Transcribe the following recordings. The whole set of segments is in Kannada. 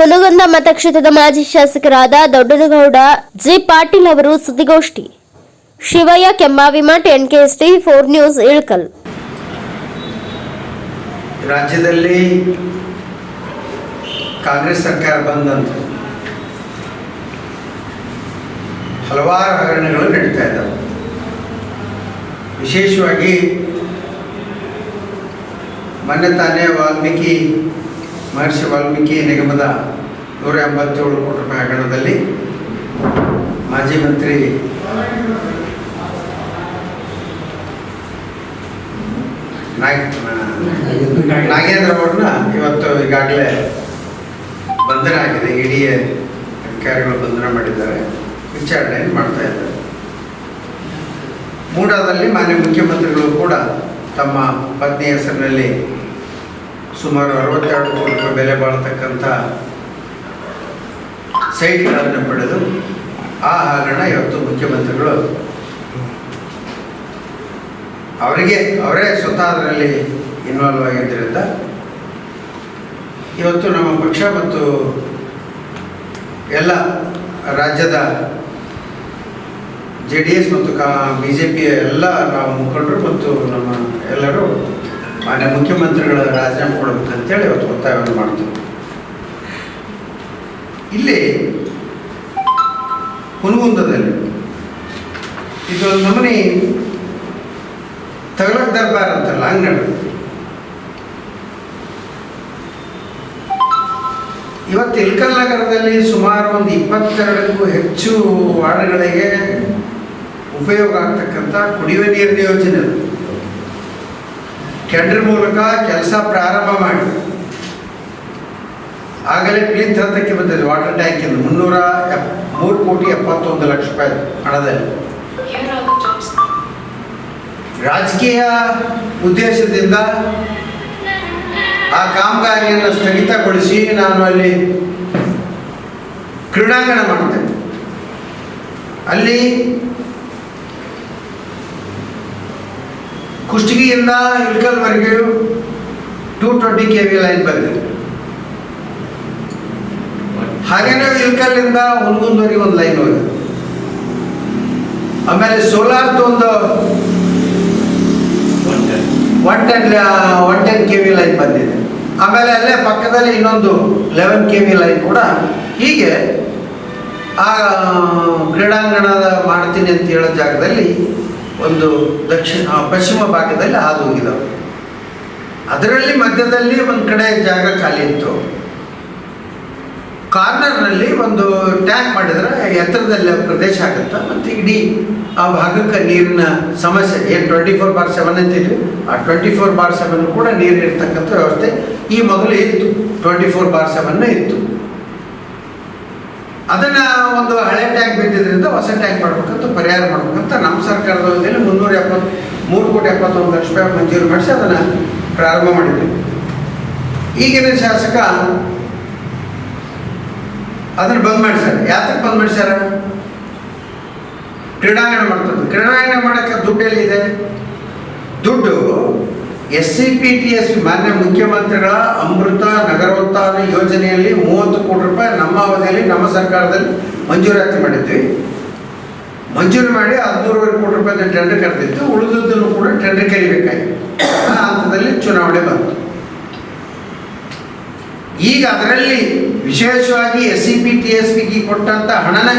ಹುನಗುಂದ ಮತಕ್ಷೇತ್ರದ ಮಾಜಿ ಶಾಸಕರಾದ ದೊಡ್ಡನಗೌಡ ಜಿ ಪಾಟೀಲ್ ಅವರು ಸುದ್ದಿಗೋಷ್ಠಿ. Shivayya Kemmavimath NKST, four news, Ilkal. ರಾಜ್ಯದಲ್ಲಿ ಕಾಂಗ್ರೆಸ್ ಸರ್ಕಾರ ಬಂದ ನಂತರ ಹಲವಾರು ಹಗರಣಗಳು ನಡೀತಾ ಇದ್ದಾವೆ. ವಿಶೇಷವಾಗಿ ಮೊನ್ನೆ ತಾನೇ ವಾಲ್ಮೀಕಿ, ಮಹರ್ಷಿ ವಾಲ್ಮೀಕಿ ನಿಗಮದ ನೂರ ಎಂಬತ್ತೇಳು ಕೋಟಿ ರೂಪಾಯಿ ಹಗರಣದಲ್ಲಿ ಮಾಜಿ ಮಂತ್ರಿ ನಾಗ್ ನಾಗೇಂದ್ರ ಅವ್ರನ್ನ ಇವತ್ತು ಈಗಾಗಲೇ ಬಂಧನ ಆಗಿದೆ. ಇಡೀ ಅಧಿಕಾರಿಗಳು ಬಂಧನ ಮಾಡಿದ್ದಾರೆ. ವಿಚಾರಣೆಯನ್ನು ಮಾಡ್ತಾ ಇದ್ದಾರೆ. ಮೂಡಾದಲ್ಲಿ ಮಾನ್ಯ ಮುಖ್ಯಮಂತ್ರಿಗಳು ಕೂಡ ತಮ್ಮ ಪತ್ನಿ ಹೆಸರಿನಲ್ಲಿ ಸುಮಾರು ಅರವತ್ತೆರಡು ಕೋಟಿ ರೂಪಾಯಿ ಬೆಲೆ ಬಾಳತಕ್ಕಂಥ ಸೈಟ್ಗಳನ್ನು ಪಡೆದು ಆ ಹಗರಣ ಇವತ್ತು ಮುಖ್ಯಮಂತ್ರಿಗಳು ಅವರಿಗೆ ಅವರೇ ಸ್ವತಃ ಅದರಲ್ಲಿ ಇನ್ವಾಲ್ವ್ ಆಗಿದ್ದರಿಂದ ಇವತ್ತು ನಮ್ಮ ಪಕ್ಷ ಮತ್ತು ಎಲ್ಲ ರಾಜ್ಯದ ಜೆ ಡಿ ಎಸ್ ಮತ್ತು ಕಾ ಬಿ ಜೆ ಪಿಯ ಎಲ್ಲ ನಾವು ಮುಖಂಡರು ಮತ್ತು ನಮ್ಮ ಎಲ್ಲರೂ ಮಾನ್ಯ ಮುಖ್ಯಮಂತ್ರಿಗಳ ರಾಜೀನಾಮೆ ಕೊಡಬೇಕಂತೇಳಿ ಇವತ್ತು ಒತ್ತಾಯವನ್ನು ಮಾಡ್ತೀವಿ. ಇಲ್ಲಿ ಹುನಗುಂದದಲ್ಲಿ ಇದೊಂದು ನಮನಿ ತಗಲಕ್ ದರ್ಬಾರ್ ಅಂತಲ್ಲ ಅಂಗಡಿ ಇವತ್ತು ಇಲ್ಕಲ್ ನಗರದಲ್ಲಿ ಸುಮಾರು ಒಂದು ಇಪ್ಪತ್ತೆರಡಕ್ಕೂ ಹೆಚ್ಚು ವಾರ್ಡ್ಗಳಿಗೆ ಉಪಯೋಗ ಆಗ್ತಕ್ಕಂಥ ಕುಡಿಯುವ ನೀರಿನ ಯೋಜನೆ. ಟೆಂಡರ್ ಮೂಲಕ ಕೆಲಸ ಪ್ರಾರಂಭ ಮಾಡಿ. ಆಗಲೇ ಪ್ಲೀತ್ ಹಂತಕ್ಕೆ ಬಂದಿದೆ. ವಾಟರ್ ಟ್ಯಾಂಕಿಂದ ಮುನ್ನೂರ ಎಪ್, ಮೂರು ಕೋಟಿ ಎಪ್ಪತ್ತೊಂದು ಲಕ್ಷ ರೂಪಾಯಿ ಹಣದಲ್ಲಿ. ರಾಜಕೀಯ ಉದ್ದೇಶದಿಂದ ಆ ಕಾಮಗಾರಿಯನ್ನು ಸ್ಥಗಿತಗೊಳಿಸಿ ನಾನು ಅಲ್ಲಿ ಕ್ರೀಡಾಂಗಣ ಮಾಡ್ತೇನೆ ಅಲ್ಲಿ ಕುಷ್ಟಗಿಯಿಂದ ಇಳ್ಕಲ್ವರೆಗೆ two twenty K V line ಬಂದಿದೆ. ಹಾಗೇನೇ ಇಳ್ಕಲ್ಲಿಂದ ಹುನಗುಂದವರೆಗೆ ಒಂದು ಲೈನ್ ಹೋಗಿದೆ. ಆಮೇಲೆ ಸೋಲಾರ್ದು ಒಂದು one ten one ten K V line ಬಂದಿದೆ. ಆಮೇಲೆ ಅಲ್ಲೇ ಪಕ್ಕದಲ್ಲಿ ಇನ್ನೊಂದು ಲೆವೆನ್ ಕೆ ವಿ ಲೈನ್ ಕೂಡ ಹೀಗೆ, ಆ, ಕ್ರೀಡಾಂಗಣದ ಮಾಡ್ತೀನಿ ಅಂತ ಹೇಳೋ ಜಾಗದಲ್ಲಿ ಒಂದು ದಕ್ಷಿಣ ಪಶ್ಚಿಮ ಭಾಗದಲ್ಲಿ ಹಾದು ಹೋಗಿದ್ದಾವೆ ಅದರಲ್ಲಿ ಮಧ್ಯದಲ್ಲಿ ಒಂದು ಕಡೆ ಜಾಗ ಖಾಲಿ ಇತ್ತು. ಕಾರ್ನರ್ನಲ್ಲಿ ಒಂದು ಟ್ಯಾಂಕ್ ಮಾಡಿದ್ರೆ ಎತ್ತರದಲ್ಲಿ ಪ್ರದೇಶ ಆಗುತ್ತೆ ಮತ್ತು ಇಡೀ ಆ ಭಾಗಕ್ಕೆ ನೀರಿನ ಸಮಸ್ಯೆ, ಏನು ಟ್ವೆಂಟಿ ಫೋರ್ ಬಾರ್ ಸೆವೆನ್ ಅಂತಿದ್ವಿ ಆ ಟ್ವೆಂಟಿ ಫೋರ್ ಬಾರ್ ಸೆವೆನ್ ಕೂಡ ನೀರು ಇರ್ತಕ್ಕಂಥ ವ್ಯವಸ್ಥೆ. ಈ ಮೊದಲು ಇತ್ತು ಟ್ವೆಂಟಿ ಫೋರ್ ಬಾರ್ ಸೆವೆನ್ ಇತ್ತು. ಅದನ್ನು ಒಂದು ಹಳೆ ಟ್ಯಾಂಕ್ ಬಿದ್ದಿದ್ದರಿಂದ ಹೊಸ ಟ್ಯಾಂಕ್ ಮಾಡ್ಬೇಕಂತ ಪರಿಹಾರ ಮಾಡ್ಬೇಕಂತ ನಮ್ಮ ಸರ್ಕಾರದ ವತಿಯಲ್ಲಿ ಮುನ್ನೂರ ಎಪ್ಪತ್ತು, ಮೂರು ಕೋಟಿ ಎಪ್ಪತ್ತೊಂದು ಲಕ್ಷ ರೂಪಾಯಿ ಮಂಜೂರು ಮಾಡಿಸಿ ಅದನ್ನು ಪ್ರಾರಂಭ ಮಾಡಿದ್ವಿ. ಈಗಿನ ಶಾಸಕ ಅದನ್ನು ಬಂದ್ ಮಾಡಿಸ್ಯಾರ ಯಾತಕ್ಕೆ ಬಂದ್ ಮಾಡಿಸ್ಯಾರ ಕ್ರೀಡಾಂಗಣ ಮಾಡ್ತದ್ದು ಕ್ರೀಡಾಂಗಣ ಮಾಡೋಕ್ಕೆ ದುಡ್ಡು ಎಲ್ಲಿದೆ? ದುಡ್ಡು S C P T S ಮಾನ್ಯ ಮುಖ್ಯಮಂತ್ರಿಗಳ ಅಮೃತ ನಗರೋತ್ಥಾನ ಯೋಜನೆಯಲ್ಲಿ ಮೂವತ್ತು ಕೋಟಿ ರೂಪಾಯಿ ನಮ್ಮ ಅವಧಿಯಲ್ಲಿ ನಮ್ಮ ಸರ್ಕಾರದಲ್ಲಿ ಮಂಜೂರಾತಿ ಮಾಡಿದ್ವಿ. ಮಂಜೂರು ಮಾಡಿ ಹದಿಮೂರುವರೆ ಕೋಟಿ ರೂಪಾಯಿ ಟೆಂಡರ್ ಕರೆದಿತ್ತು. ಉಳಿದದ್ದನ್ನು ಕೂಡ ಟೆಂಡರ್ ಕರಿಬೇಕಾಗಿತ್ತು ಆ ಹಂತದಲ್ಲಿ ಚುನಾವಣೆ ಬಂತು. ಈಗ ಅದರಲ್ಲಿ ವಿಶೇಷವಾಗಿ S C P T S ಪಿಗೆ ಕೊಟ್ಟಂಥ ಹಣನ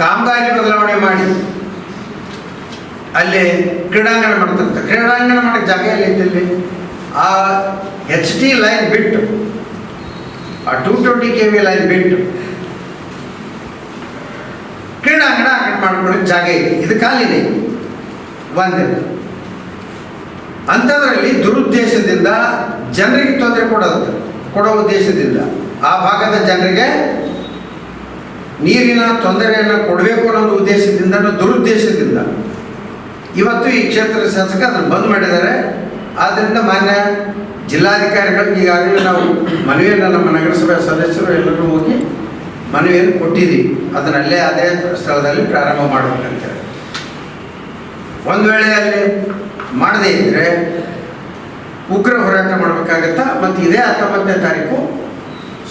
ಕಾಮಗಾರಿ ಬದಲಾವಣೆ ಮಾಡಿ ಅಲ್ಲಿ ಕ್ರೀಡಾಂಗಣ ಮಾಡ್ತಂತ ಕ್ರೀಡಾಂಗಣ ಮಾಡಕ್ಕೆ ಜಾಗ ಎಲ್ಲಿ ಆ ಎಚ್ ಟಿ ಲೈನ್ ಬಿಟ್ಟು, ಆ two twenty K V line ಬಿಟ್ಟು ಕ್ರೀಡಾಂಗಣ ಮಾಡ್ಕೊಳ್ಳೋಕೆ ಜಾಗ ಐತಿ ಇದು ಖಾಲಿದೆ ಒಂದಿನ ಅಂಥದ್ರಲ್ಲಿ ದುರುದ್ದೇಶದಿಂದ ಜನರಿಗೆ ತೊಂದರೆ ಕೊಡೋದು. ಕೊಡೋ ಉದ್ದೇಶದಿಂದ ಆ ಭಾಗದ ಜನರಿಗೆ ನೀರಿನ ತೊಂದರೆಯನ್ನು ಕೊಡಬೇಕು ಅನ್ನೋ ಉದ್ದೇಶದಿಂದ ದುರುದ್ದೇಶದಿಂದ ಇವತ್ತು ಈ ಕ್ಷೇತ್ರದ ಶಾಸಕ ಅದನ್ನು ಬಂದ್ ಮಾಡಿದ್ದಾರೆ. ಆದ್ದರಿಂದ ಮಾನ್ಯ ಜಿಲ್ಲಾಧಿಕಾರಿಗಳು ಈಗಾಗಲೇ ನಾವು ಮನವಿಯನ್ನು ನಮ್ಮ ನಗರಸಭೆ ಸದಸ್ಯರು ಎಲ್ಲರೂ ಹೋಗಿ ಮನವಿಯನ್ನು ಕೊಟ್ಟಿದ್ದೀವಿ. ಅದನ್ನ ಅಲ್ಲೇ ಅದೇ ಸ್ಥಳದಲ್ಲಿ ಪ್ರಾರಂಭ ಮಾಡಬೇಕಂತ ಒಂದು ವೇಳೆ ಅಲ್ಲಿ ಮಾಡದೇ ಇದ್ದರೆ ಉಗ್ರ ಹೋರಾಟ ಮಾಡಬೇಕಾಗತ್ತಾ? ಮತ್ತು ಇದೇ ಹತ್ತೊಂಬತ್ತನೇ ತಾರೀಕು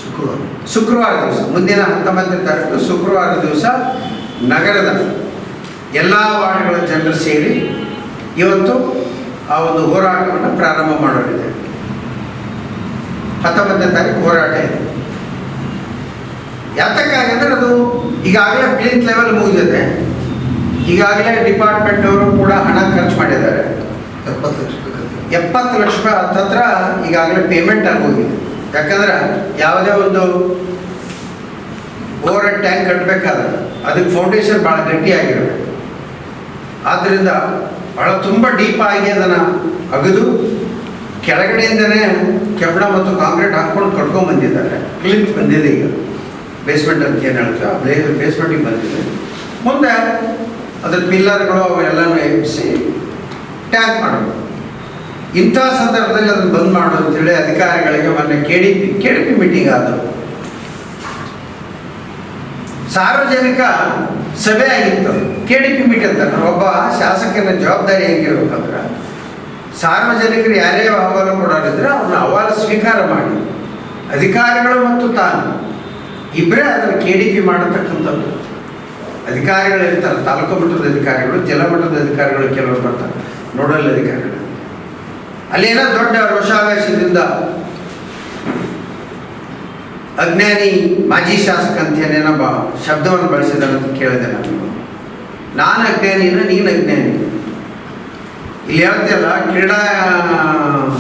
ಶುಕ್ರವಾರ. ಶುಕ್ರವಾರ ದಿವಸ ಮುಂದಿನ ಹತ್ತೊಂಬತ್ತನೇ ತಾರೀಕು ಶುಕ್ರವಾರ ದಿವಸ ನಗರದ ಎಲ್ಲ ವಾರ್ಡ್ಗಳ ಜನರು ಸೇರಿ ಇವತ್ತು ಆ ಒಂದು ಹೋರಾಟವನ್ನು ಪ್ರಾರಂಭ ಮಾಡೋದಿದೆ ಹತ್ತೊಂಬತ್ತನೇ ತಾರೀಕು ಹೋರಾಟ ಇದೆ. ಯಾತಕ್ಕಾಗಂದ್ರೆ ಅದು ಈಗಾಗಲೇ ಪ್ಲಿಂತ್ ಲೆವೆಲ್ ಮುಗಿದಿದೆ. ಈಗಾಗಲೇ ಡಿಪಾರ್ಟ್ಮೆಂಟ್ ಅವರು ಕೂಡ ಹಣ ಖರ್ಚು ಮಾಡಿದ್ದಾರೆ. ಎಪ್ಪತ್ತು ಲಕ್ಷ. ಎಪ್ಪತ್ತು ಲಕ್ಷ ರೂಪಾಯಿ ಈಗಾಗಲೇ ಪೇಮೆಂಟ್ ಆಗೋಗಿದೆ. ಯಾಕಂದ್ರೆ ಯಾವುದೇ ಒಂದು ಓವರ್ ಟ್ಯಾಂಕ್ ಕಟ್ಟಬೇಕಾದ್ರೆ ಅದಕ್ಕೆ ಫೌಂಡೇಶನ್ ಭಾಳ ಗಟ್ಟಿಯಾಗಿರಬೇಕು ಆದ್ದರಿಂದ ಭಾಳ ತುಂಬ ಡೀಪ್ ಆಗಿ ಅದನ್ನು ಅಗದು ಕೆಳಗಡೆಯಿಂದನೇ ಕೆಬ್ಬಣ ಮತ್ತು ಕಾಂಕ್ರೀಟ್ ಹಾಕ್ಕೊಂಡು ಕಟ್ಕೊಂಡು ಬಂದಿದ್ದಾರೆ. ಕ್ಲಿಂತ್ ಬಂದಿದೆ ಈಗ. ಬೇಸ್ಮೆಂಟ್ ಅಂತ ಏನು ಬ್ಲೇ ಬೇಸ್ಮೆಂಟಿಗೆ ಬಂದಿದೆ. ಮುಂದೆ ಅದ್ರ ಪಿಲ್ಲರ್ಗಳು ಅವೆಲ್ಲನೂ ಎಬ್ಬಿಸಿ ಟ್ಯಾಂಕ್ ಮಾಡಬೇಕು. ಇಂಥ ಸಂದರ್ಭದಲ್ಲಿ ಅದನ್ನು ಬಂದ್ ಮಾಡು ಅಂತೇಳಿ ಅಧಿಕಾರಿಗಳಿಗೆ ಮೊನ್ನೆ K D P K D P meeting ಆದವು ಸಾರ್ವಜನಿಕ ಸಭೆ ಆಗಿತ್ತು. ಕೆ ಡಿ ಪಿ ಮೀಟಿಂಗ್ ಅಂತಾರೆ ಒಬ್ಬ ಶಾಸಕನ ಜವಾಬ್ದಾರಿ ಹೆಂಗಿರ್ಬೇಕಂದ್ರೆ? ಸಾರ್ವಜನಿಕರು ಯಾರೇ ಅಹವಾಲು ಕೊಡೋರಿದ್ರೆ ಅವ್ರನ್ನ ಅಹವಾಲು ಸ್ವೀಕಾರ ಮಾಡಿ. ಅಧಿಕಾರಿಗಳು ಮತ್ತು ತಾನು. ಇಬ್ಬರೇ ಅದನ್ನು ಕೆ ಡಿ ಪಿ ಮಾಡತಕ್ಕಂಥದ್ದು. ಅಧಿಕಾರಿಗಳು ಇರ್ತಾರೆ ತಾಲೂಕು ಮಟ್ಟದ ಅಧಿಕಾರಿಗಳು ಜಲಮಟ್ಟದ ಅಧಿಕಾರಿಗಳು ಕೆಲವರು ಬರ್ತಾರೆ. ನೋಡಲ್ ಅಧಿಕಾರಿಗಳು. ಅಲ್ಲೇನೋ ದೊಡ್ಡ ರೋಷಾವೇಶದಿಂದ ಅಜ್ಞಾನಿ ಮಾಜಿ ಶಾಸಕ ಅಂತ ಏನೇನೋ ಬ ಶಬ್ದವನ್ನು ಬಳಸಿದಂತ ಕೇಳಿದೆ ನಾನು. ನಾನು ಅಜ್ಞಾನಿನ ನೀನು ಅಜ್ಞಾನಿ. ಇಲ್ಲಿ ಹೇಳ್ತೀಯಲ್ಲ, ಕ್ರೀಡಾ